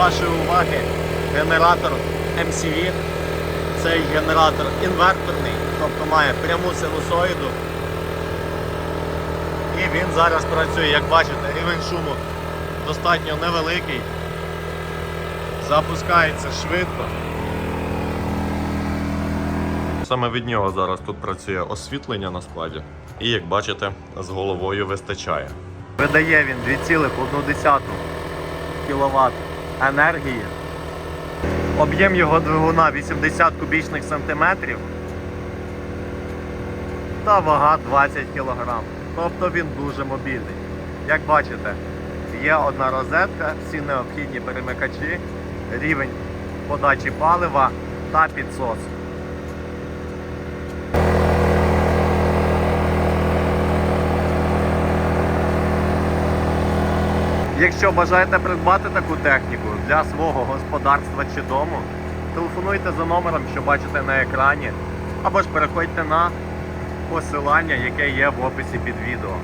вашої уваги генератор MCV. Цей генератор інверторний, тобто має пряму синусоїду. І він зараз працює, як бачите, рівень шуму достатньо невеликий. Запускається швидко. Саме від нього зараз тут працює освітлення на складі. І як бачите, з головою вистачає. Видає він 2,1 кВт енергії. Об'єм його двигуна 80 кубічних сантиметрів. Та вага 20 кг. Тобто він дуже мобільний. Як бачите, є одна розетка, всі необхідні перемикачі, рівень подачі палива та підсос. Якщо бажаєте придбати таку техніку для свого господарства чи дому, телефонуйте за номером, що бачите на екрані, або ж переходьте на посилання, яке є в описі під відео.